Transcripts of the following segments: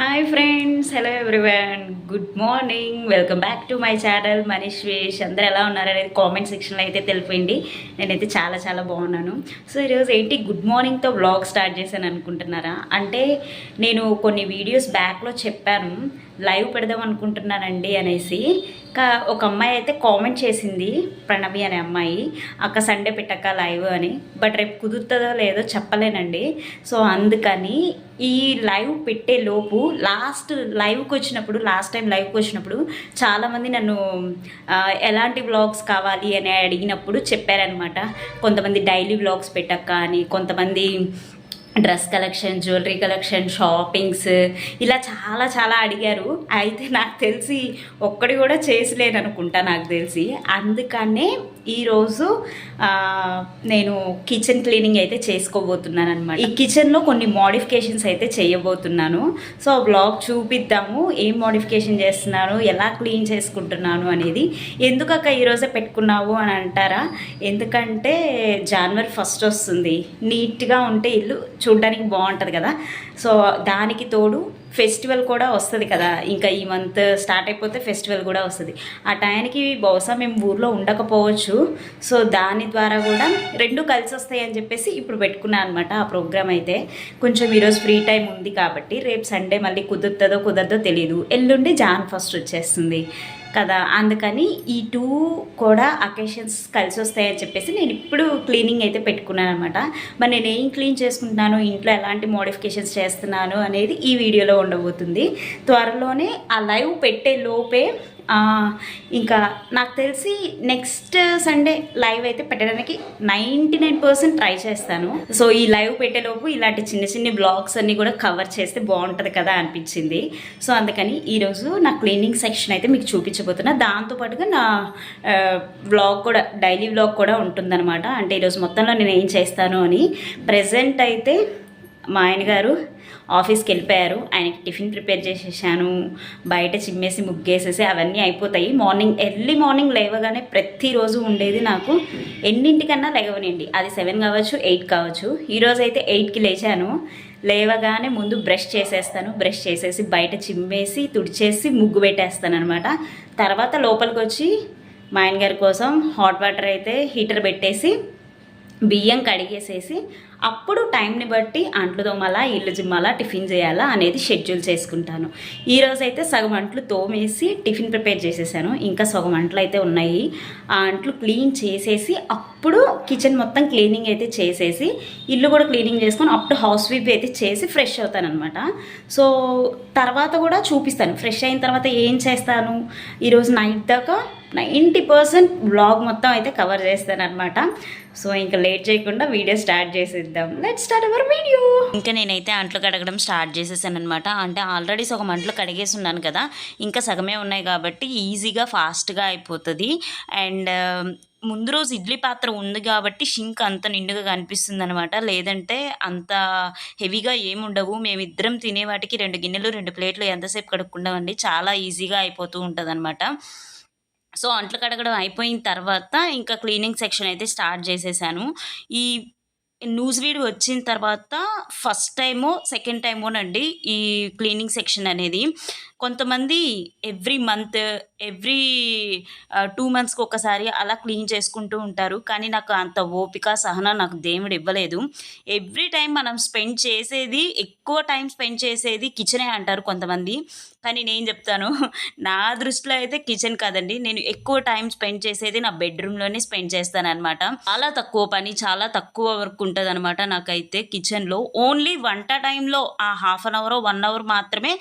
Hi friends hello everyone good morning welcome back to my channel Manish వేష్ అందరూ ఎలా ఉన్నారు అనేది కామెంట్ సెక్షన్లో అయితే తెలిపండి. నేనైతే చాలా చాలా బాగున్నాను. సో ఈరోజు ఏంటి? గుడ్ మార్నింగ్తో వ్లాగ్ స్టార్ట్ చేశాను అనుకుంటున్నారా? అంటే నేను కొన్ని వీడియోస్ బ్యాక్లో చెప్పాను. లైవ్ పెడదాం అనుకుంటున్నానండి అనేసి. ఒక అమ్మాయి అయితే కామెంట్ చేసింది ప్రణవి అనే అమ్మాయి అక్క సండే పెట్టక్క లైవ్ అని. బట్ రేపు కుదురుతుందో లేదో చెప్పలేనండి. సో అందుకని ఈ లైవ్ పెట్టే లోపు లాస్ట్ లైవ్కి వచ్చినప్పుడు లాస్ట్ టైం లైవ్కి వచ్చినప్పుడు చాలామంది నన్ను ఎలాంటి వ్లాగ్స్ కావాలి అని అడిగినప్పుడు చెప్పారనమాట కొంతమంది డైలీ వ్లాగ్స్ పెట్టక్క అని కొంతమంది dress collection jewellery collection shoppings ఇలా చాలా చాలా అడిగారు. అయితే నాకు తెలిసి ఒక్కడి కూడా చేసలేను అనుకుంటా నాకు తెలిసి. అందుకనే ఈరోజు నేను కిచెన్ క్లీనింగ్ అయితే చేసుకోబోతున్నాను అనమాట ఈ కిచెన్లో కొన్ని మోడిఫికేషన్స్ అయితే చేయబోతున్నాను. సో బ్లాగ్ చూపిద్దాము. ఏం మోడిఫికేషన్ చేస్తున్నాను? ఎలా క్లీన్ చేసుకుంటున్నాను అనేది. ఎందుకక్క ఈరోజే పెట్టుకున్నావు అని అంటారా? ఎందుకంటే జనవరి ఫస్ట్ వస్తుంది. నీట్గా ఉంటే ఇల్లు చూడడానికి బాగుంటుంది కదా. సో దానికి తోడు ఫెస్టివల్ కూడా వస్తుంది కదా. ఇంకా ఈ మంత్ స్టార్ట్ అయిపోతే ఫెస్టివల్ కూడా వస్తుంది. ఆ టైంకి బహుశా మేము ఊర్లో ఉండకపోవచ్చు. సో దాని ద్వారా కూడా రెండు కలిసి వస్తాయి అని చెప్పేసి ఇప్పుడు పెట్టుకున్నాను అనమాట ఆ ప్రోగ్రామ్ అయితే. కొంచెం ఈరోజు ఫ్రీ టైం ఉంది కాబట్టి రేపు సండే మళ్ళీ కుదురుతుందో కుదరదో తెలియదు ఎల్లుండి జాన్ ఫస్ట్ వచ్చేస్తుంది. కదా? అందుకని ఈ టూ కూడా అకేషన్స్ కలిసి వస్తాయని చెప్పేసి నేను ఇప్పుడు క్లీనింగ్ అయితే పెట్టుకున్నాను అనమాట మరి నేను ఏం క్లీన్ చేసుకుంటున్నాను? ఇంట్లో ఎలాంటి మోడిఫికేషన్స్ చేస్తున్నాను అనేది ఈ వీడియోలో ఉండబోతుంది. త్వరలోనే ఆ లైవ్ పెట్టే లోపే ఇంకా నాకు తెలిసి నెక్స్ట్ సండే లైవ్ అయితే పెట్టడానికి నైంటీ నైన్ పర్సెంట్ ట్రై చేస్తాను. సో ఈ లైవ్ పెట్టేలోపు ఇలాంటి చిన్న చిన్న బ్లాగ్స్ అన్నీ కూడా కవర్ చేస్తే బాగుంటుంది కదా అనిపించింది. సో అందుకని ఈరోజు నా క్లీనింగ్ సెక్షన్ అయితే మీకు చూపించబోతున్నా. దాంతోపాటుగా నా బ్లాగ్ కూడా డైలీ బ్లాగ్ కూడా ఉంటుందన్నమాట. అంటే ఈరోజు మొత్తంలో నేను ఏం చేస్తాను అని. ప్రజెంట్ అయితే మా ఆయన గారు ఆఫీస్కి వెళ్ళిపోయారు. ఆయనకి టిఫిన్ ప్రిపేర్ చేసేసాను. బయట చిమ్మేసి ముగ్గేసేసి అవన్నీ అయిపోతాయి. మార్నింగ్ ఎర్లీ మార్నింగ్ లేవగానే ప్రతిరోజు ఉండేది నాకు ఎన్నింటికన్నా లేవనండి. అది సెవెన్ కావచ్చు ఎయిట్ కావచ్చు. ఈరోజు అయితే ఎయిట్కి లేచాను. లేవగానే ముందు బ్రష్ చేసేస్తాను. బ్రష్ చేసేసి బయట చిమ్మేసి తుడిచేసి ముగ్గు పెట్టేస్తాను అనమాట తర్వాత లోపలికి వచ్చి మా ఆయన గారి కోసం హాట్ వాటర్ అయితే హీటర్ పెట్టేసి బియ్యం కడిగేసేసి అప్పుడు టైంని బట్టి అంట్లు తోమాలా ఇల్లు జిమ్మాలా టిఫిన్ చేయాలా అనేది షెడ్యూల్ చేసుకుంటాను. ఈరోజు అయితే సగం అంట్లు తోమేసి టిఫిన్ ప్రిపేర్ చేసేసాను. ఇంకా సగం అంట్లు అయితే ఉన్నాయి. ఆ అంట్లు క్లీన్ చేసేసి అప్పుడు కిచెన్ మొత్తం క్లీనింగ్ అయితే చేసేసి ఇల్లు కూడా క్లీనింగ్ చేసుకొని అప్పుడు హౌస్ వీప్ అయితే చేసి ఫ్రెష్ అవుతానమాట సో తర్వాత కూడా చూపిస్తాను. ఫ్రెష్ అయిన తర్వాత ఏం చేస్తాను? ఈరోజు నైట్ దాకా నైంటీ పర్సెంట్ బ్లాగ్ మొత్తం అయితే కవర్ చేస్తాను అనమాట సో ఇంకా లేట్ చేయకుండా వీడియో స్టార్ట్ చేసేద్దాం. లెట్ స్టార్ట్ అవర్ వీడియో ఇంకా నేనైతే అంట్లు కడగడం స్టార్ట్ చేసేసాను అనమాట అంటే ఆల్రెడీ సగం అంట్లు కడిగేసి ఉన్నాను కదా ఇంకా సగమే ఉన్నాయి కాబట్టి ఈజీగా ఫాస్ట్గా అయిపోతుంది. అండ్ ముందు రోజు ఇడ్లీ పాత్ర ఉంది కాబట్టి షింక్ అంత నిండుగా కనిపిస్తుంది అనమాట లేదంటే అంత హెవీగా ఏముండవు మేమిద్దరం తినే వాటికి రెండు గిన్నెలు రెండు ప్లేట్లు ఎంతసేపు కడుక్కుండవండి చాలా ఈజీగా అయిపోతూ ఉంటుంది సో అంట్లు కడగడం అయిపోయిన తర్వాత ఇంకా క్లీనింగ్ సెక్షన్ అయితే స్టార్ట్ చేసేసాను. ఈ న్యూస్ వీడియో వచ్చిన తర్వాత ఫస్ట్ టైమో సెకండ్ టైమోనండి ఈ క్లీనింగ్ సెక్షన్ అనేది. కొంతమంది ఎవ్రీ మంత్ ఎవ్రీ టూ మంత్స్కి ఒకసారి అలా క్లీన్ చేసుకుంటూ ఉంటారు. కానీ నాకు అంత ఓపిక సహనం నాకు దేవుడు ఇవ్వలేదు. ఎవ్రీ టైం మనం స్పెండ్ చేసేది ఎక్కువ టైం స్పెండ్ చేసేది కిచెనే అంటారు కొంతమంది. కానీ నేను చెప్తాను నా దృష్టిలో అయితే కిచెన్ కాదండి. నేను ఎక్కువ టైం స్పెండ్ చేసేది నా బెడ్రూమ్లోనే స్పెండ్ చేస్తాను అనమాట చాలా తక్కువ పని చాలా తక్కువ వర్క్ ఉంటుంది అనమాట నాకైతే కిచెన్లో ఓన్లీ వంట టైంలో ఆ half an hour one hour మాత్రమే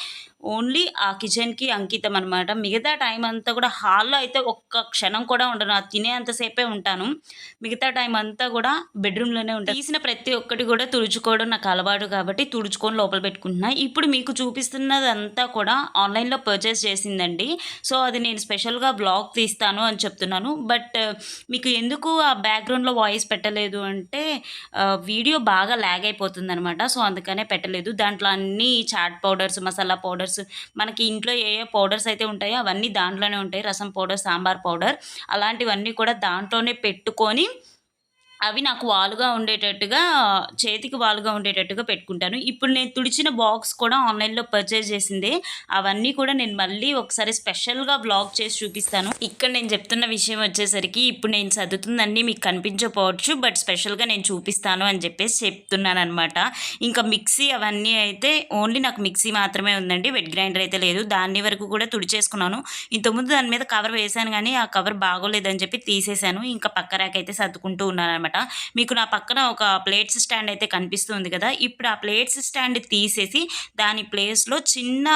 ఓన్లీ ఆ కిచెన్కి అంకితం అనమాట మిగతా టైం అంతా కూడా హాల్లో అయితే ఒక్క క్షణం కూడా ఉండను. అది తినే అంతసేపే ఉంటాను. మిగతా టైం అంతా కూడా బెడ్రూమ్లోనే ఉంటాను తీసిన ప్రతి ఒక్కటి కూడా తుడుచుకోవడం నాకు అలవాటు కాబట్టి తుడుచుకొని లోపల పెట్టుకుంటున్నా. ఇప్పుడు మీకు చూపిస్తున్నది అంతా కూడా ఆన్లైన్లో పర్చేస్ చేసిందండి. సో అది నేను స్పెషల్గా బ్లాగ్ తీస్తాను అని చెప్తున్నాను. బట్ మీకు ఎందుకు ఆ బ్యాక్గ్రౌండ్లో వాయిస్ పెట్టలేదు అంటే వీడియో బాగా ల్యాగ్ అయిపోతుంది అనమాట సో అందుకనే పెట్టలేదు. దాంట్లో అన్ని చాట్ పౌడర్స్ మసాలా పౌడర్స్ మనకి ఇంట్లో ఏ ఏ పౌడర్స్ అయితే ఉంటాయో అవన్నీ దాంట్లోనే ఉంటాయి. రసం పౌడర్ సాంబార్ పౌడర్. అలాంటివన్నీ కూడా దాంట్లోనే పెట్టుకొని అవి నాకు వాలుగా ఉండేటట్టుగా చేతికి వాలుగా ఉండేటట్టుగా పెట్టుకుంటాను. ఇప్పుడు నేను తుడిచిన బాక్స్ కూడా ఆన్లైన్లో పర్చేజ్ చేసిందే. అవన్నీ కూడా నేను మళ్ళీ ఒకసారి స్పెషల్గా బ్లాగ్ చేసి చూపిస్తాను. ఇక్కడ నేను చెప్తున్న విషయం వచ్చేసరికి ఇప్పుడు నేను చదువుతుందన్నీ మీకు కనిపించకపోవచ్చు బట్ స్పెషల్గా నేను చూపిస్తాను అని చెప్పేసి చెప్తున్నాను అనమాట ఇంకా మిక్సీ అవన్నీ అయితే ఓన్లీ నాకు మిక్సీ మాత్రమే ఉందండి వెట్ గ్రైండర్ అయితే లేదు. దాన్ని వరకు కూడా తుడిచేసుకున్నాను. ఇంతకుముందు దాని మీద కవర్ వేశాను కానీ ఆ కవర్ బాగోలేదని చెప్పి తీసేశాను. ఇంకా పక్క రాకైతే సర్దుకుంటూ ఉన్నాను అనమాట మీకు నా పక్కన ఒక ప్లేట్స్ స్టాండ్ అయితే కనిపిస్తుంది కదా. ఇప్పుడు ఆ ప్లేట్స్ స్టాండ్ తీసేసి దాని ప్లేస్లో చిన్న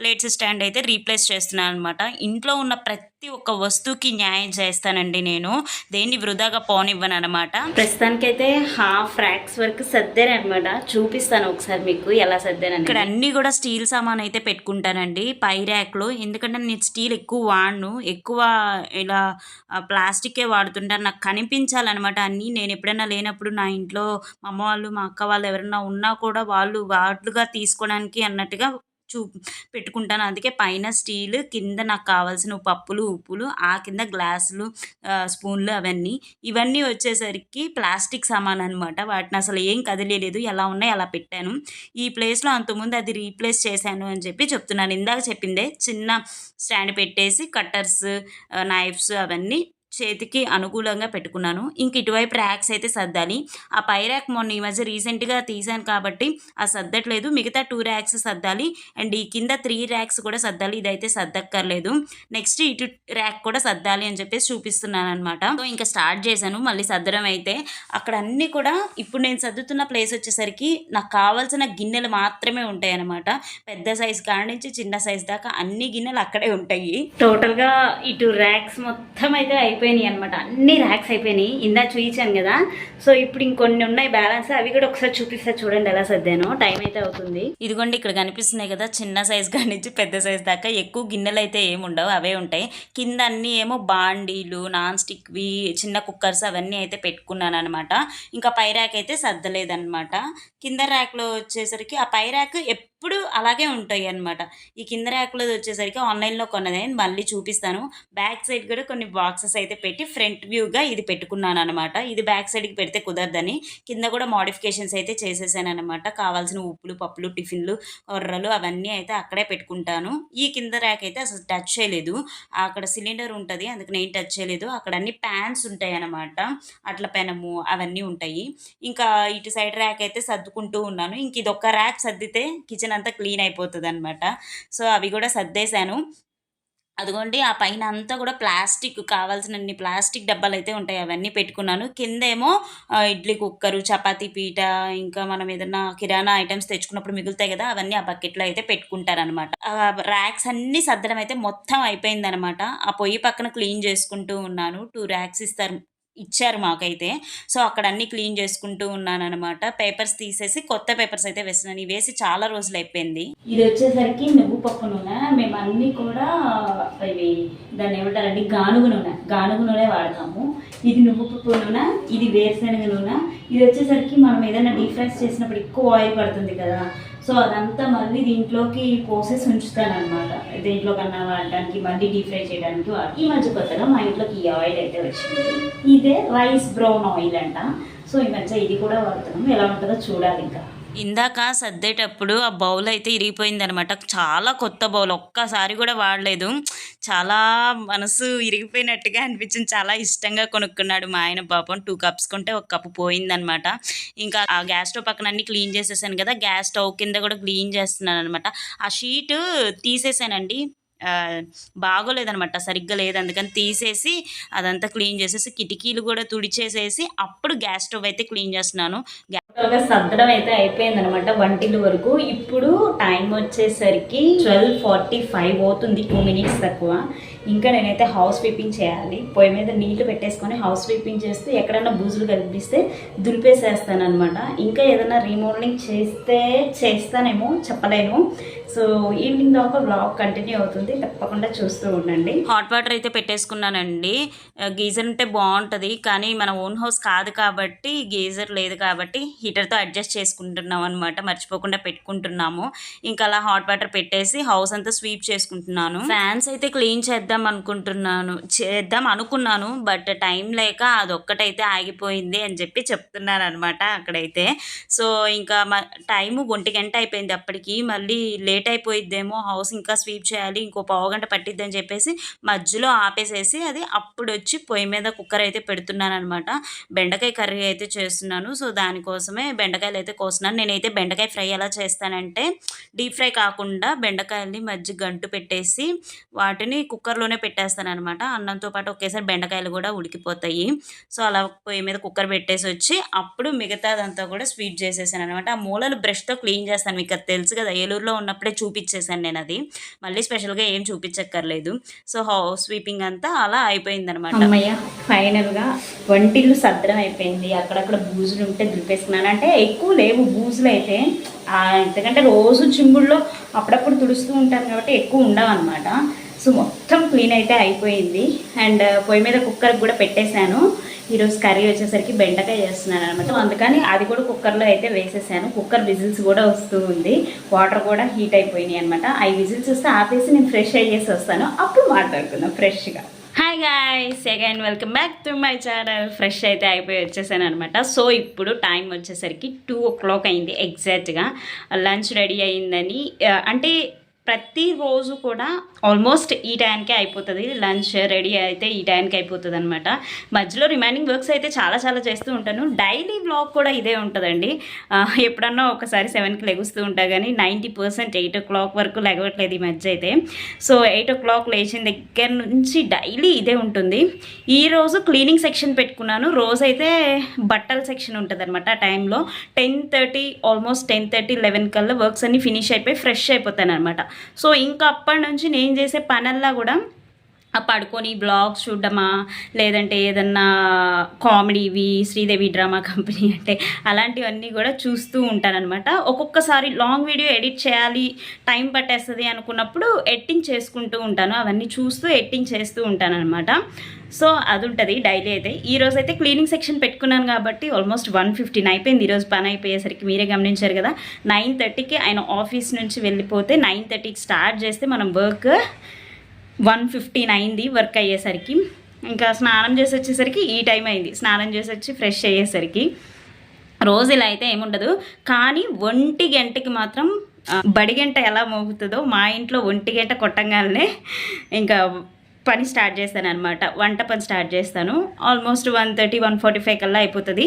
ప్లేట్స్ స్టాండ్ అయితే రీప్లేస్ చేస్తున్నాను అనమాట ఇంట్లో ఉన్న ప్రతి ఒక్క వస్తువుకి న్యాయం చేస్తానండి నేను. దేన్ని వృధాగా పోనివ్వను అనమాట ప్రస్తుతానికైతే హాఫ్ ర్యాక్స్ వరకు సర్దాను అనమాట చూపిస్తాను ఒకసారి మీకు ఎలా సర్దాను ఇక్కడ అన్ని కూడా స్టీల్ సామాన్ అయితే పెట్టుకుంటానండి. పై ర్యాక్లో ఎందుకంటే నేను స్టీల్ ఎక్కువ వాడను. ఎక్కువ ఇలా ప్లాస్టికే వాడుతుంటాను. నాకు కనిపించాలన్నమాట అన్నీ. నేను ఎప్పుడైనా లేనప్పుడు నా ఇంట్లో మా అమ్మ వాళ్ళు మా అక్క వాళ్ళు ఎవరైనా ఉన్నా కూడా వాళ్ళు వాడుగా తీసుకోవడానికి అన్నట్టుగా చూ పెట్టుకుంటాను. అందుకే పైన స్టీల్ కింద నాకు కావాల్సిన పప్పులు ఉప్పులు ఆ కింద గ్లాసులు స్పూన్లు అవన్నీ. ఇవన్నీ వచ్చేసరికి ప్లాస్టిక్ సామాన్ అనమాట వాటిని అసలు ఏం కదిలేదు ఎలా ఉన్నాయి అలా పెట్టాను. ఈ ప్లేస్లో అంతకుముందు అది రీప్లేస్ చేశాను అని చెప్పి చెప్తున్నాను. ఇందాక చెప్పిందే చిన్న స్టాండ్ పెట్టేసి కట్టర్స్ నైఫ్స్ అవన్నీ చేతికి అనుకూలంగా పెట్టుకున్నాను. ఇంక ఇటువైపు ర్యాక్స్ అయితే సర్దాలి. ఆ పై ర్యాక్ మొన్న ఈ మధ్య రీసెంట్గా తీసాను కాబట్టి ఆ సర్దట్లేదు. మిగతా టూ ర్యాక్స్ సర్దాలి. అండ్ ఈ కింద త్రీ ర్యాక్స్ కూడా సర్దాలి. ఇదైతే సర్దక్కర్లేదు. నెక్స్ట్ ఇటు ర్యాక్ కూడా సర్దాలి అని చెప్పేసి చూపిస్తున్నాను అనమాట సో ఇంకా స్టార్ట్ చేశాను. మళ్ళీ సర్దడం అయితే అక్కడ అన్నీ కూడా ఇప్పుడు నేను సర్దుతున్న ప్లేస్ వచ్చేసరికి నాకు కావాల్సిన గిన్నెలు మాత్రమే ఉంటాయి అనమాట పెద్ద సైజ్ కాడ నుంచి చిన్న సైజ్ దాకా అన్ని గిన్నెలు అక్కడే ఉంటాయి. టోటల్గా ఇటు ర్యాక్స్ మొత్తం అయితే అయిపోయినాయి అనమాట అన్ని ర్యాక్స్ అయిపోయినాయి. ఇందా చూపించాను కదా. సో ఇప్పుడు ఇంకొన్ని ఉన్నాయి బ్యాలెన్స్ అవి కూడా ఒకసారి చూపిస్తా చూడండి ఎలా సర్దాను. టైం అయితే అవుతుంది. ఇదిగోండి ఇక్కడ కనిపిస్తున్నాయి కదా చిన్న సైజ్ కాడి నుంచి పెద్ద సైజ్ దాకా. ఎక్కువ గిన్నెలు అయితే ఏముండవు అవే ఉంటాయి. కింద అన్ని ఏమో బాండీలు నాన్ స్టిక్వి చిన్న కుక్కర్స్ అవన్నీ అయితే పెట్టుకున్నాను అనమాట ఇంకా పై ర్యాక్ అయితే సర్దలేదన్నమాట. కింద ర్యాక్లో వచ్చేసరికి ఆ పై ర్యాక్ ఎప్పుడు అలాగే ఉంటాయి అన్నమాట ఈ కింద ర్యాక్లో వచ్చేసరికి ఆన్లైన్లో కొన్నదే. మళ్ళీ చూపిస్తాను. బ్యాక్ సైడ్ కూడా కొన్ని బాక్సెస్ అయితే పెట్టి ఫ్రంట్ వ్యూగా ఇది పెట్టుకున్నాను అనమాట ఇది బ్యాక్ సైడ్కి పెడితే కుదరదని. కింద కూడా మోడిఫికేషన్స్ అయితే చేసేసాను అనమాట కావాల్సిన ఉప్పులు పప్పులు టిఫిన్లు కొర్రలు అవన్నీ అయితే అక్కడే పెట్టుకుంటాను. ఈ కింద ర్యాక్ అయితే అసలు టచ్ చేయలేదు. అక్కడ సిలిండర్ ఉంటుంది. అందుకు నేను టచ్ చేయలేదు. అక్కడ అన్ని ప్యాన్స్ ఉంటాయి అన్నమాట అట్ల పెనము అవన్నీ ఉంటాయి. ఇంకా ఇటు సైడ్ ర్యాక్ అయితే సర్దుకుంటూ ఉన్నాను. ఇంక ఇది ఒక్క ర్యాక్ సర్దితే కిచెన్ అంతా క్లీన్ అయిపోతుంది అనమాట సో అవి కూడా సర్దేశాను. అదిగోండి ఆ పైన అంతా కూడా ప్లాస్టిక్ కావాల్సినన్ని ప్లాస్టిక్ డబ్బాలు అయితే ఉంటాయి. అవన్నీ పెట్టుకున్నాను. కిందేమో ఇడ్లీ కుక్కరు చపాతీ పీట ఇంకా మనం ఏదైనా కిరాణా ఐటమ్స్ తెచ్చుకున్నప్పుడు మిగులుతాయి కదా అవన్నీ ఆ బకెట్లో అయితే పెట్టుకుంటారనమాట ర్యాక్స్ అన్నీ సర్దడం అయితే మొత్తం అయిపోయిందనమాట ఆ పొయ్యి పక్కన క్లీన్ చేసుకుంటూ ఉన్నాను. టూ ర్యాక్స్ ఇస్తారు. ఇచ్చారు మాకైతే. సో అక్కడ అన్ని క్లీన్ చేసుకుంటూ ఉన్నాను అనమాట పేపర్స్ తీసేసి కొత్త పేపర్స్ అయితే వేస్తున్నాను. ఇవి వేసి చాలా రోజులు అయిపోయింది. ఇది వచ్చేసరికి నువ్వు పప్పు నూనె మేము అన్ని కూడా ఇవి దాన్ని ఏమంటారండి గానుగు నూనె గానుగు నూనె వాడతాము. ఇది నువ్వు పప్పు నూనె ఇది వేరుశనగ నూనె. ఇది వచ్చేసరికి మనం ఏదైనా డీప్ ఫ్రైస్ చేసినప్పుడు ఎక్కువ ఆయిల్ పడుతుంది కదా. సో అదంతా మళ్ళీ దీంట్లోకి పోసేసి ఉంచుతాను అనమాట దీంట్లో కన్నా వాడడానికి మళ్ళీ డీప్ ఫ్రై చేయడానికి ఈ మధ్య కొత్తగా మా ఇంట్లోకి ఈ ఆయిల్ అయితే వచ్చింది. ఇదే రైస్ బ్రౌన్ ఆయిల్ అంట. సో ఈ మధ్య ఇది కూడా వాడుతున్నాం ఎలా ఉంటుందో చూడాలి ఇంకా. ఇందాక సర్దేటప్పుడు ఆ బౌల్ అయితే ఇరిగిపోయింది అనమాట చాలా కొత్త బౌల్. ఒక్కసారి కూడా వాడలేదు. చాలా మనసు ఇరిగిపోయినట్టుగా అనిపించింది. చాలా ఇష్టంగా కొనుక్కున్నాడు మా ఆయన పాపం. టూ కప్స్ కొంటే ఒక కప్పు పోయిందనమాట. ఇంకా ఆ గ్యాస్ స్టవ్ పక్కన అన్ని క్లీన్ చేసేసాను కదా. గ్యాస్ స్టవ్ కింద కూడా క్లీన్ చేస్తున్నాను అనమాట ఆ షీట్ తీసేసానండి. బాగోలేదనమాట. సరిగ్గా లేదు. అందుకని తీసేసి అదంతా క్లీన్ చేసేసి కిటికీలు కూడా తుడిచేసేసి అప్పుడు గ్యాస్ స్టవ్ అయితే క్లీన్ చేస్తున్నాను. ఒక సర్దడం అయితే అయిపోయింది అనమాట వంటిల వరకు. ఇప్పుడు టైం వచ్చేసరికి ట్వెల్వ్ ఫార్టీ ఫైవ్ అవుతుంది టూ మినిట్స్ తక్కువ. ఇంకా నేనైతే హౌస్ స్వీపింగ్ చేయాలి. పొయ్యి మీద నీళ్ళు పెట్టేసుకొని హౌస్ స్వీపింగ్ చేస్తే ఎక్కడైనా బూజులు కనిపిస్తే దులిపేసేస్తాను అనమాట ఇంకా ఏదైనా రీమోడలింగ్ చేస్తే చేస్తానేమో చెప్పలేను. సో ఈవినింగ్ దాకా బ్లాగ్ కంటిన్యూ అవుతుంది. తప్పకుండా చూస్తూ ఉండండి. హాట్ వాటర్ అయితే పెట్టేసుకున్నానండి. గీజర్ ఉంటే బాగుంటుంది. కానీ మన ఓన్ హౌస్ కాదు కాబట్టి గీజర్ లేదు కాబట్టి హీటర్తో అడ్జస్ట్ చేసుకుంటున్నాం అనమాట మర్చిపోకుండా పెట్టుకుంటున్నాము. ఇంకా అలా హాట్ వాటర్ పెట్టేసి హౌస్ అంతా స్వీప్ చేసుకుంటున్నాను. ఫ్యాన్స్ అయితే క్లీన్ చేద్దాం చేద్దాం అనుకుంటున్నాను చేద్దాం అనుకున్నాను బట్ టైం లేక అదొక్కటైతే ఆగిపోయింది అని చెప్పి చెప్తున్నాను అనమాట అక్కడైతే. సో ఇంకా మ టైము ఒంటి గంట అయిపోయింది అప్పటికి. మళ్ళీ లేట్ అయిపోయిద్దేమో హౌస్ ఇంకా స్వీప్ చేయాలి ఇంకో పావు గంట పట్టిద్ది అని చెప్పేసి మధ్యలో ఆపేసేసి అది అప్పుడు వచ్చి పొయ్యి మీద కుక్కర్ అయితే పెడుతున్నాను అనమాట బెండకాయ కర్రీ అయితే చేస్తున్నాను. సో దానికోసమే బెండకాయలు అయితే కోస్తున్నాను. నేనైతే బెండకాయ ఫ్రై ఎలా చేస్తానంటే డీప్ ఫ్రై కాకుండా బెండకాయల్ని మధ్య గంటు పెట్టేసి వాటిని కుక్కర్ కుక్కర్లోనే పెట్టేస్తాను అనమాట అన్నంతో పాటు ఒకేసారి బెండకాయలు కూడా ఉడికిపోతాయి. సో అలా పొయ్యి మీద కుక్కర్ పెట్టేసి వచ్చి అప్పుడు మిగతాదంతా కూడా స్వీట్ చేసేసాను అనమాట ఆ మూలలు బ్రష్తో క్లీన్ చేస్తాను. మీకు అది తెలుసు కదా ఏలూరులో ఉన్నప్పుడే చూపించేసాను నేను అది. మళ్ళీ స్పెషల్గా ఏం చూపించక్కర్లేదు సో హౌస్ స్వీపింగ్ అంతా అలా అయిపోయింది అనమాట అమ్మయ్య ఫైనల్గా వంటిల్లు సద్దరం అయిపోయింది. అక్కడక్కడ బూజులు ఉంటే దులిపేసుకున్నాను. అంటే ఎక్కువ లేవు బూజులు అయితే ఎందుకంటే రోజు చింగుల్లో అప్పుడప్పుడు తుడుస్తూ ఉంటాను కాబట్టి ఎక్కువ ఉండవు అనమాట సో మొత్తం క్లీన్ అయితే అయిపోయింది. అండ్ పొయ్యి మీద కుక్కర్కి కూడా పెట్టేశాను. ఈరోజు కర్రీ వచ్చేసరికి బెండకాయ చేస్తున్నాను అనమాట. అందుకని అది కూడా కుక్కర్లో అయితే వేసేసాను. కుక్కర్ విజిల్స్ కూడా వస్తూ ఉంది. వాటర్ కూడా హీట్ అయిపోయినాయి అనమాట. అవి విజిల్స్ వస్తే ఆపేసి నేను ఫ్రెష్ అయ్యేసి వస్తాను. అప్పుడు మాట్లాడుకుందాం ఫ్రెష్గా. Hi guys again welcome back to my channel fresh అయితే అయిపోయి వచ్చేసాను అనమాట. సో ఇప్పుడు టైం వచ్చేసరికి టూ ఓ క్లాక్ అయింది ఎగ్జాక్ట్గా లంచ్ రెడీ అయిందని అంటే ప్రతిరోజు కూడా ఆల్మోస్ట్ ఈ టైంకే అయిపోతుంది. లంచ్ రెడీ అయితే ఈ టైంకి అయిపోతుంది అనమాట మధ్యలో రిమైనింగ్ వర్క్స్ అయితే చాలా చాలా చేస్తూ ఉంటాను. డైలీ బ్లాగ్ కూడా ఇదే ఉంటుందండి. ఎప్పుడన్నా ఒకసారి సెవెన్కి లెగుస్తూ ఉంటా కానీ ninety percent eight o'clock వరకు లెగవట్లేదు ఈ మధ్య అయితే. సో ఎయిట్ ఓ క్లాక్ లేచిన దగ్గర నుంచి డైలీ ఇదే ఉంటుంది. ఈ రోజు క్లీనింగ్ సెక్షన్ పెట్టుకున్నాను. రోజు అయితే బట్టల సెక్షన్ ఉంటుంది అనమాట ఆ టైంలో. Ten thirty almost ten thirty eleven కల్లా వర్క్స్ అన్ని ఫినిష్ అయిపోయి ఫ్రెష్ అయిపోతాను అనమాట సో ఇంకా అప్పటి నుంచి నేను చేసే పనల్లా కూడా ఆ పడుకొని బ్లాగ్స్ చూడడమా? లేదంటే ఏదన్నా కామెడీవి శ్రీదేవి డ్రామా కంపెనీ అంటే అలాంటివన్నీ కూడా చూస్తూ ఉంటానన్నమాట. ఒక్కొక్కసారి లాంగ్ వీడియో ఎడిట్ చేయాలి టైం పట్టేస్తుంది అనుకున్నప్పుడు ఎడిటింగ్ చేసుకుంటూ ఉంటాను. అవన్నీ చూస్తూ ఎడిటింగ్ చేస్తూ ఉంటానన్నమాట. సో అది ఉంటుంది డైలీ అయితే. ఈరోజు అయితే క్లీనింగ్ సెక్షన్ పెట్టుకున్నాను కాబట్టి ఆల్మోస్ట్ వన్ ఫిఫ్టీన్ అయిపోయింది. ఈరోజు పని అయిపోయేసరికి మీరే గమనించారు కదా. నైన్ థర్టీకి ఆయన ఆఫీస్ నుంచి వెళ్ళిపోతే నైన్ థర్టీకి స్టార్ట్ చేస్తే మనం వర్క్ వన్ ఫిఫ్టీన్ అయింది వర్క్ అయ్యేసరికి. ఇంకా స్నానం చేసి వచ్చేసరికి ఈ టైం అయింది. స్నానం చేసి వచ్చి ఫ్రెష్ అయ్యేసరికి. రోజు ఇలా అయితే ఏముండదు. కానీ ఒంటి గంటకి మాత్రం బడిగంట ఎలా మోగుతుందో మా ఇంట్లో ఒంటి గంట కొట్టంగానే ఇంకా పని స్టార్ట్ చేస్తాను అనమాట వంట పని స్టార్ట్ చేస్తాను. Almost one thirty one forty five కల్లా అయిపోతుంది.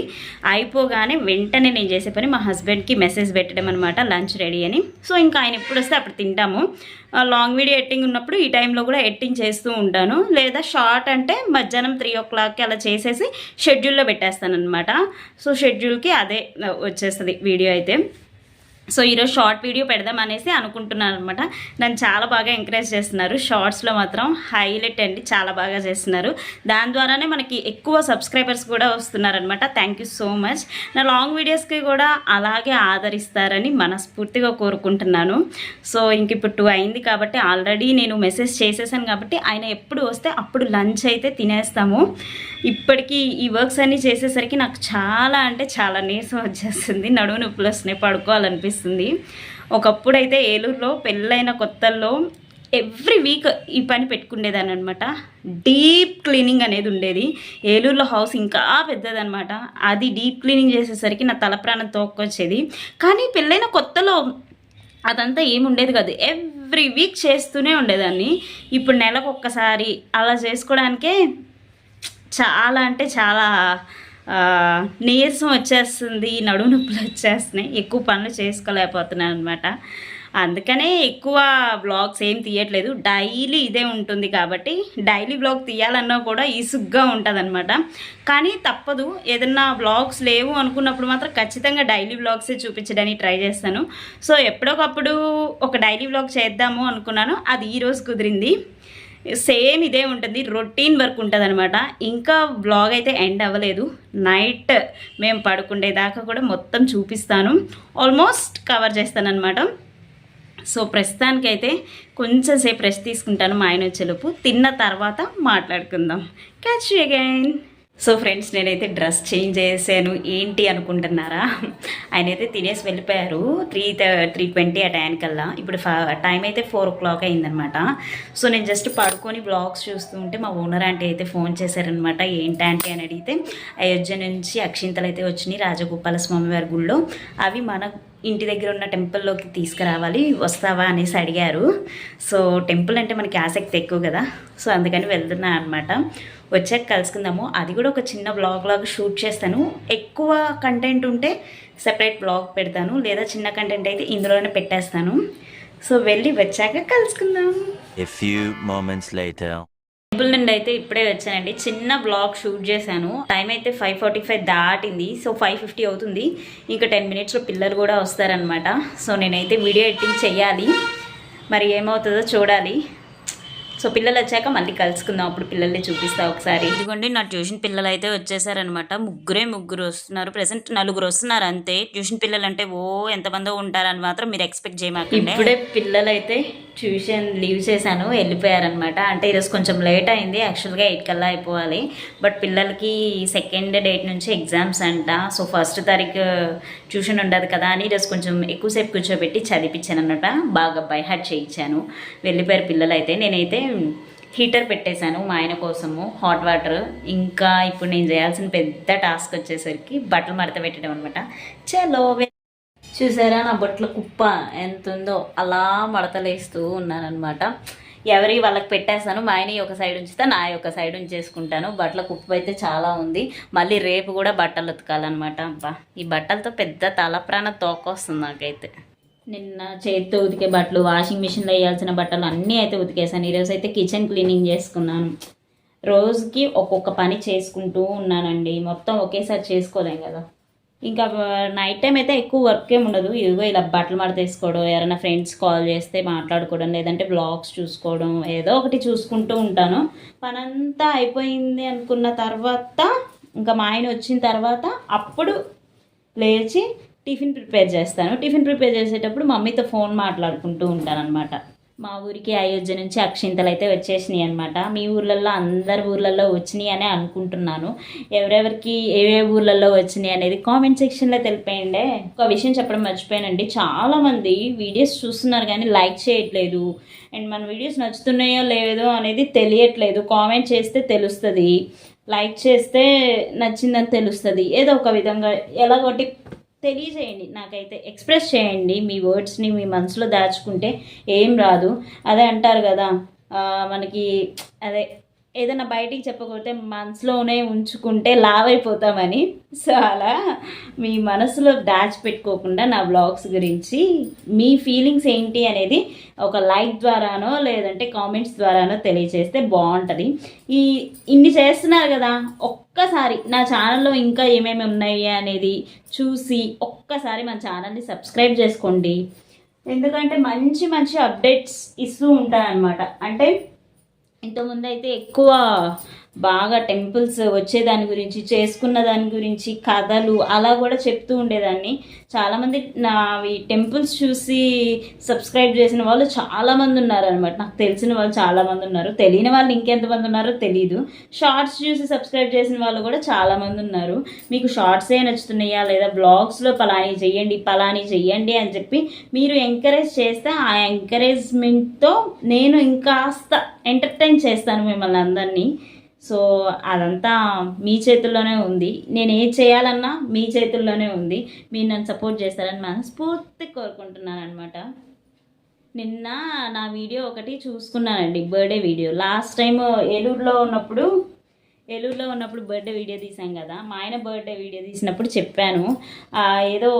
అయిపోగానే వెంటనే నేను చేసే పని మా హస్బెండ్కి మెసేజ్ పెట్టడం అనమాట లంచ్ రెడీ అని. సో ఇంకా ఆయన ఎప్పుడు వస్తే అప్పుడు తింటాము. లాంగ్ వీడియో ఎట్టింగ్ ఉన్నప్పుడు ఈ టైంలో కూడా ఎట్టింగ్ చేస్తూ ఉంటాను. లేదా షార్ట్ అంటే మధ్యాహ్నం త్రీ ఓ క్లాక్కి అలా చేసేసి షెడ్యూల్లో పెట్టేస్తాను అనమాట సో షెడ్యూల్కి అదే వచ్చేస్తుంది వీడియో అయితే. సో ఈరోజు షార్ట్ వీడియో పెడదాం అనేసి అనుకుంటున్నాను అనమాట నన్ను చాలా బాగా ఎంకరేజ్ చేస్తున్నారు. షార్ట్స్లో మాత్రం హైలైట్ అండి. చాలా బాగా చేస్తున్నారు. దాని ద్వారానే మనకి ఎక్కువ సబ్స్క్రైబర్స్ కూడా వస్తున్నారనమాట థ్యాంక్ యూ సో మచ్. నా లాంగ్ వీడియోస్కి కూడా అలాగే ఆదరిస్తారని మనస్ఫూర్తిగా కోరుకుంటున్నాను. సో ఇంక ఇప్పుడు టూ అయింది కాబట్టి ఆల్రెడీ నేను మెసేజ్ చేసేసాను కాబట్టి ఆయన ఎప్పుడు వస్తే అప్పుడు లంచ్ అయితే తినేస్తాము. ఇప్పటికీ ఈ వర్క్స్ అన్నీ చేసేసరికి నాకు చాలా అంటే చాలా నీరసం వచ్చేస్తుంది. నడువు నొప్పులు వస్తున్నాయి. పడుకోవాలనిపిస్తుంది. ఒకప్పుడు అయితే ఏలూరులో పెళ్ళైన కొత్తల్లో ఎవ్రీ వీక్ ఈ పని పెట్టుకునేదాన్ని అనమాట డీప్ క్లీనింగ్ అనేది ఉండేది. ఏలూరులో హౌస్ ఇంకా పెద్దదనమాట అది డీప్ క్లీనింగ్ చేసేసరికి నా తల ప్రాణం తోక్కొచ్చేది. కానీ పెళ్ళైన కొత్తలో అదంతా ఏమి ఉండేది కాదు. ఎవ్రీ వీక్ చేస్తూనే ఉండేదాన్ని. ఇప్పుడు నెలకు ఒక్కసారి అలా చేసుకోవడానికే చాలా అంటే చాలా నీరసం వచ్చేస్తుంది నడుము నొప్పులు వచ్చేస్తున్నాయి ఎక్కువ పనులు చేసుకోలేకపోతున్నాను అనమాట అందుకనే ఎక్కువ బ్లాగ్స్ ఏం తీయట్లేదు. డైలీ ఇదే ఉంటుంది కాబట్టి డైలీ బ్లాగ్ తీయాలన్నా కూడా ఇసుగ్గా ఉంటుంది కానీ తప్పదు. ఏదన్నా బ్లాగ్స్ లేవు అనుకున్నప్పుడు మాత్రం ఖచ్చితంగా డైలీ బ్లాగ్సే చూపించడానికి ట్రై చేస్తాను. సో ఎప్పుడొకప్పుడు ఒక డైలీ బ్లాగ్ చేద్దాము అనుకున్నాను. అది ఈరోజు కుదిరింది. సేమ్ ఇదే ఉంటుంది రొటీన్ వర్క్ ఉంటుంది అనమాట ఇంకా బ్లాగ్ అయితే ఎండ్ అవ్వలేదు. నైట్ మేము పడుకుండేదాకా కూడా మొత్తం చూపిస్తాను. ఆల్మోస్ట్ కవర్ చేస్తానమాట సో ప్రస్తుతానికైతే కొంచెం సేపు రెస్ట్ తీసుకుంటాను మా ఆయన వచ్చేలోపు. తిన్న తర్వాత మాట్లాడుకుందాం. క్యాచ్ అగైన్ సో ఫ్రెండ్స్ నేనైతే డ్రెస్ చేంజ్ చేశాను. ఏంటి అనుకుంటున్నారా? ఆయన అయితే తినేసి వెళ్ళిపోయారు. త్రీ త్రీ ట్వంటీ ఆ టైంకల్లా ఇప్పుడు టైం అయితే ఫోర్ ఓ క్లాక్ అయిందనమాట సో నేను జస్ట్ పడుకొని బ్లాగ్స్ చూస్తూ ఉంటే మా ఓనర్ ఆంటీ అయితే ఫోన్ చేశారనమాట ఏంటి ఆంటీ అని అడిగితే అయోధ్య నుంచి అక్షింతలు అయితే వచ్చినాయి రాజగోపాల స్వామి వారి గుళ్ళో. అవి మన ఇంటి దగ్గర ఉన్న టెంపుల్లోకి తీసుకురావాలి. వస్తావా? అనేసి అడిగారు. సో టెంపుల్ అంటే మనకి ఆసక్తి ఎక్కువ కదా. సో అందుకని వెళ్తున్నా అనమాట వచ్చాక కలుసుకుందాము. అది కూడా ఒక చిన్న బ్లాగ్ లాగా షూట్ చేస్తాను. ఎక్కువ కంటెంట్ ఉంటే సెపరేట్ బ్లాగ్ పెడతాను. లేదా చిన్న కంటెంట్ అయితే ఇందులోనే పెట్టేస్తాను. సో వెళ్ళి వచ్చాక కలుసుకుందాం. టెంపుల్ నుండి అయితే ఇప్పుడే వచ్చానండి. చిన్న బ్లాగ్ షూట్ చేశాను. టైం అయితే ఫైవ్ ఫార్టీ ఫైవ్ దాటింది. సో ఫైవ్ ఫిఫ్టీ అవుతుంది. ఇంకా టెన్ మినిట్స్లో పిల్లలు కూడా వస్తారనమాట సో నేనైతే వీడియో ఎడిటింగ్ చేయాలి మరి ఏమవుతుందో చూడాలి. సో పిల్లలు వచ్చాక మళ్ళీ కలుసుకుందాం. అప్పుడు పిల్లల్ని చూపిస్తా ఒకసారి. ఇదిగోండి నా ట్యూషన్ పిల్లలు అయితే వచ్చేసారనమాట ముగ్గురే ముగ్గురు వస్తున్నారు. ప్రెసెంట్ నలుగురు వస్తున్నారు అంతే. ట్యూషన్ పిల్లలు అంటే ఓ ఎంతమందో ఉంటారని మాత్రం మీరు ఎక్స్పెక్ట్ చేయమాకండి. ఇప్పుడే పిల్లలు అయితే ట్యూషన్ లీవ్ చేశాను వెళ్ళిపోయారనమాట. అంటే ఈరోజు కొంచెం లేట్ అయింది యాక్చువల్గా ఎయిట్ కల్లా అయిపోవాలి. బట్ పిల్లలకి సెకండ్ డేట్ నుంచి ఎగ్జామ్స్ అంట. సో ఫస్ట్ తారీఖు ట్యూషన్ ఉండదు కదా అని ఈరోజు కొంచెం ఎక్కువసేపు కూర్చోబెట్టి చదివించాను అనమాట బాగా బైహార్ట్ చేయించాను. వెళ్ళిపోయారు పిల్లలు అయితే నేనైతే హీటర్ పెట్టేశాను మా ఆయన కోసము హాట్ వాటర్. ఇంకా ఇప్పుడు నేను చేయాల్సిన పెద్ద టాస్క్ వచ్చేసరికి బట్టలు మడత పెట్టడం అనమాట చలో చూసారా నా బొట్ల కుప్ప ఎంత ఉందో అలా మడతలేస్తూ ఉన్నానమాట ఎవరి వాళ్ళకి పెట్టేస్తాను మా ఆయన ఒక సైడ్ ఉంచితే నా యొక్క సైడ్ ఉంచేసుకుంటాను. బట్టల కుప్ప అయితే చాలా ఉంది. మళ్ళీ రేపు కూడా బట్టలు ఉతకాలన్నమాట. అబ్బా ఈ బట్టలతో పెద్ద తలప్రాణ తోకొస్తుంది నాకైతే. నిన్న చేతితో ఉతికే బట్టలు వాషింగ్ మిషన్లో వేయాల్సిన బట్టలు అన్నీ అయితే ఉతికేసాను ఈరోజు అయితే కిచెన్ క్లీనింగ్ చేసుకున్నాను. రోజుకి ఒక్కొక్క పని చేసుకుంటూ ఉన్నానండి. మొత్తం ఒకేసారి చేసుకోలేం కదా. ఇంకా నైట్ టైం అయితే ఎక్కువ వర్క్ ఏమి ఉండదు. ఇదిగో ఇలా బట్టలు మడత వేసుకోవడం ఎవరైనా ఫ్రెండ్స్ కాల్ చేస్తే మాట్లాడుకోవడం లేదంటే బ్లాగ్స్ చూసుకోవడం ఏదో ఒకటి చూసుకుంటూ ఉంటాను. పనంతా అయిపోయింది అనుకున్న తర్వాత ఇంకా మా ఆయన వచ్చిన తర్వాత అప్పుడు లేచి టిఫిన్ ప్రిపేర్ చేస్తాను. టిఫిన్ ప్రిపేర్ చేసేటప్పుడు మమ్మీతో ఫోన్ మాట్లాడుకుంటూ ఉంటాను అనమాట మా ఊరికి అయోధ్య నుంచి అక్షింతలు అయితే వచ్చేసినాయి అనమాట మీ ఊర్లలో అందరి ఊర్లలో వచ్చినాయి అనే అనుకుంటున్నాను. ఎవరెవరికి ఏ ఏ ఊర్లలో వచ్చినాయి అనేది కామెంట్ సెక్షన్లో తెలిపేయండి. ఒక విషయం చెప్పడం మర్చిపోయానండి. చాలామంది వీడియోస్ చూస్తున్నారు కానీ లైక్ చేయట్లేదు. అండ్ మన వీడియోస్ నచ్చుతున్నాయో లేదో అనేది తెలియట్లేదు. కామెంట్ చేస్తే తెలుస్తుంది. లైక్ చేస్తే నచ్చిందని తెలుస్తుంది. ఏదో ఒక విధంగా ఎలాగోటి తెలియజేయండి నాకైతే ఎక్స్ప్రెస్ చేయండి మీ వర్డ్స్ని మీ మనసులో దాచుకుంటే ఏం రాదు. అదే అంటారు కదా మనకి అదే ఏదైనా బయటికి చెప్పకపోతే మనసులోనే ఉంచుకుంటే లావ్ అయిపోతామని సో అలా మీ మనసులో దాచిపెట్టుకోకుండా నా బ్లాగ్స్ గురించి మీ ఫీలింగ్స్ ఏంటి అనేది ఒక లైక్ ద్వారానో లేదంటే కామెంట్స్ ద్వారానో తెలియజేస్తే బాగుంటుంది. ఈ ఇన్ని చేస్తున్నారు కదా ఒక్కసారి నా ఛానల్లో ఇంకా ఏమేమి ఉన్నాయి అనేది చూసి ఒక్కసారి మన ఛానల్ని సబ్స్క్రైబ్ చేసుకోండి. ఎందుకంటే మంచి మంచి అప్డేట్స్ ఇస్తూ ఉంటానన్నమాట అంటే ఇంతకుముందు అయితే ఎక్కువ బాగా టెంపుల్స్ వచ్చే దాని గురించి చేసుకున్న దాని గురించి కథలు అలా కూడా చెప్తూ ఉండేదాన్ని. చాలామంది నా ఈ టెంపుల్స్ చూసి సబ్స్క్రైబ్ చేసిన వాళ్ళు చాలామంది ఉన్నారనమాట నాకు తెలిసిన వాళ్ళు చాలామంది ఉన్నారు. తెలియని వాళ్ళు ఇంకెంతమంది ఉన్నారో తెలియదు షార్ట్స్ చూసి సబ్స్క్రైబ్ చేసిన వాళ్ళు కూడా చాలామంది ఉన్నారు. మీకు షార్ట్సే నచ్చుతున్నాయా లేదా బ్లాగ్స్లో పలాని చెయ్యండి పలాని చెయ్యండి అని చెప్పి మీరు ఎంకరేజ్ చేస్తే ఆ ఎంకరేజ్మెంట్తో నేను ఇంకాస్త ఎంటర్టైన్ చేస్తాను మిమ్మల్ని అందరినీ. సో అదంతా మీ చేతుల్లోనే ఉంది. నేను ఏం చేయాలన్నా మీ చేతుల్లోనే ఉంది. మీరు నన్ను సపోర్ట్ చేస్తారని మనస్ఫూర్తి కోరుకుంటున్నాను అనమాట నిన్న నా వీడియో ఒకటి చూసుకున్నానండి బర్త్డే వీడియో లాస్ట్ టైం ఏలూరులో ఉన్నప్పుడు ఏలూరులో ఉన్నప్పుడు బర్త్డే వీడియో తీసాం కదా. మా ఆయన బర్త్డే వీడియో తీసినప్పుడు చెప్పాను. ఏదో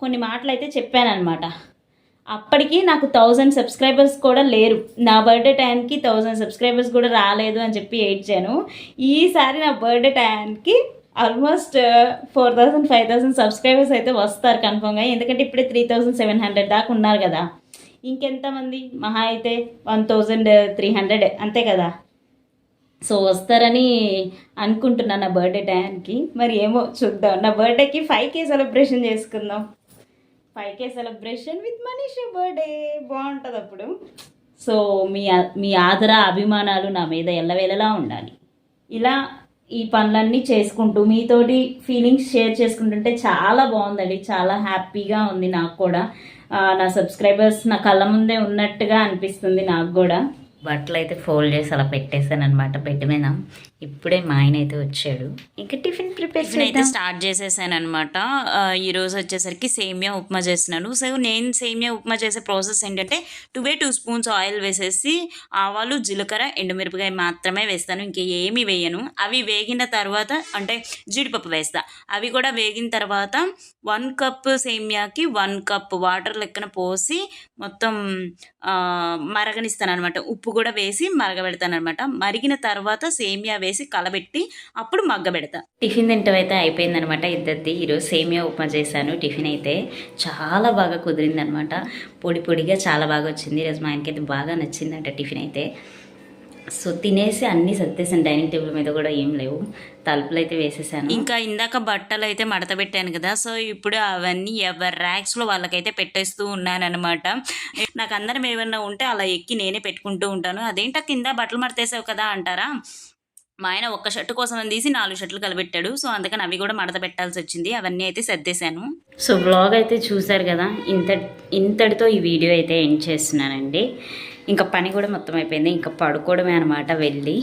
కొన్ని మాటలు అయితే చెప్పాను అనమాట అప్పటికి నాకు థౌజండ్ సబ్స్క్రైబర్స్ కూడా లేరు. నా బర్త్డే టైంకి థౌజండ్ సబ్స్క్రైబర్స్ కూడా రాలేదు అని చెప్పి ఏడ్చాను. ఈసారి నా బర్త్డే టైంకి almost four thousand five thousand subscribers అయితే వస్తారు కన్ఫర్మ్గా ఎందుకంటే ఇప్పుడే త్రీ థౌసండ్ సెవెన్ హండ్రెడ్ దాకా ఉన్నారు కదా. ఇంకెంతమంది? మహా అయితే వన్ థౌజండ్ త్రీ హండ్రెడ్ అంతే కదా. సో వస్తారని అనుకుంటున్నాను నా బర్త్డే టైంకి. మరి ఏమో చూద్దాం. నా బర్త్డేకి ఫైవ్ కే సెలబ్రేషన్ చేసుకుందాం. Five K celebration with Manish birthday. బాగుంటుంది అప్పుడు. సో మీ మీ ఆదర అభిమానాలు నా మీద ఎల్లవేళలా ఉండాలి. ఇలా ఈ పనులన్నీ చేసుకుంటూ మీతోటి ఫీలింగ్స్ షేర్ చేసుకుంటుంటే చాలా బాగుందండి. చాలా హ్యాపీగా ఉంది నాకు కూడా. నా సబ్స్క్రైబర్స్ నా కళ్ళ ముందే ఉన్నట్టుగా అనిపిస్తుంది నాకు కూడా. బట్టలు అయితే ఫోల్డ్ చేసి అలా పెట్టేశాను అనమాట బెడ్ మీద ఇప్పుడే మా ఆయన అయితే వచ్చాడు. ఇంకా టిఫిన్ ప్రిపేర్ అయితే స్టార్ట్ చేసేసాను అనమాట ఈ రోజు వచ్చేసరికి సేమియా ఉప్మా చేస్తున్నాను. సో నేను సేమియా ఉప్మా చేసే ప్రాసెస్ ఏంటంటే two way two spoons oil వేసేసి ఆవాలు జీలకర్ర ఎండుమిరపకాయ మాత్రమే వేస్తాను. ఇంక ఏమీ వేయను. అవి వేగిన తర్వాత అంటే జీడిపప్పు వేస్తా. అవి కూడా వేగిన తర్వాత వన్ కప్ సేమియాకి వన్ కప్ వాటర్ లెక్కన పోసి మొత్తం మరగనిస్తాను అనమాట ఉప్పు కూడా వేసి మరగబెడతాను అనమాట మరిగిన తర్వాత సేమియా వేసి కలబెట్టి అప్పుడు మగ్గబెడతా టిఫిన్ తింటం అయితే అయిపోయిందనమాట ఇద్దరిది. ఈరోజు సేమియా ఉప్మా చేశాను. టిఫిన్ అయితే చాలా బాగా కుదిరింది అనమాట పొడి పొడిగా చాలా బాగా వచ్చింది. ఈరోజు మా ఆయనకైతే బాగా నచ్చిందంట టిఫిన్ అయితే. సో తినేసి అన్నీ సర్దేశాను. డైనింగ్ టేబుల్ మీద కూడా ఏం లేవు. తలుపులు అయితే వేసేసాను ఇంకా ఇందాక బట్టలు అయితే మడత పెట్టాను కదా. సో ఇప్పుడు అవన్నీ ఎవరి ర్యాక్స్లో వాళ్ళకైతే పెట్టేస్తూ ఉన్నానన్నమాట నాకు అందరం ఏమన్నా ఉంటే అలా ఎక్కి నేనే పెట్టుకుంటూ ఉంటాను. అదేంటా కింద బట్టలు మడతేసావు కదా అంటారా? మా ఆయన ఒక్క షర్టు కోసం తీసి నాలుగు షర్ట్లు కలబెట్టాడు. సో అందుకని అవి కూడా మడత పెట్టాల్సి వచ్చింది. అవన్నీ అయితే సర్దేశాను. సో బ్లాగ్ అయితే చూసారు కదా ఇంత ఇంతటితో ఈ వీడియో అయితే ఎండ్ చేస్తున్నానండి. ఇంకా పని కూడా మొత్తం అయిపోయింది. ఇంకా పడుకోవడమే అనమాట వెళ్ళి.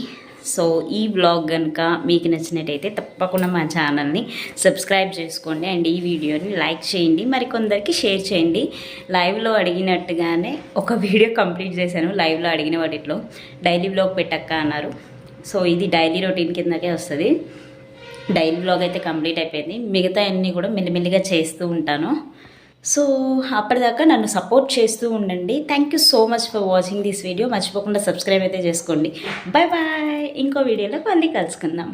సో ఈ బ్లాగ్ కనుక మీకు నచ్చినట్టయితే తప్పకుండా మా ఛానల్ని సబ్స్క్రైబ్ చేసుకోండి. అండ్ ఈ వీడియోని లైక్ చేయండి. మరి కొందరికి షేర్ చేయండి. లైవ్లో అడిగినట్టుగానే ఒక వీడియో కంప్లీట్ చేశాను. లైవ్లో అడిగిన వాటిలో డైలీ బ్లాగ్ పెట్టక్క అన్నారు. సో ఇది డైలీ రొటీన్ కిందకే వస్తుంది. డైలీ బ్లాగ్ అయితే కంప్లీట్ అయిపోయింది. మిగతా అన్నీ కూడా మెల్లిమెల్లిగా చేస్తూ ఉంటాను. సో అప్పటిదాకా నన్ను సపోర్ట్ చేస్తూ ఉండండి. Thank you so much for watching this video మర్చిపోకుండా సబ్స్క్రైబ్ అయితే చేసుకోండి. బాయ్ బాయ్ ఇంకో వీడియోలో మళ్ళీ కలుసుకుందాం.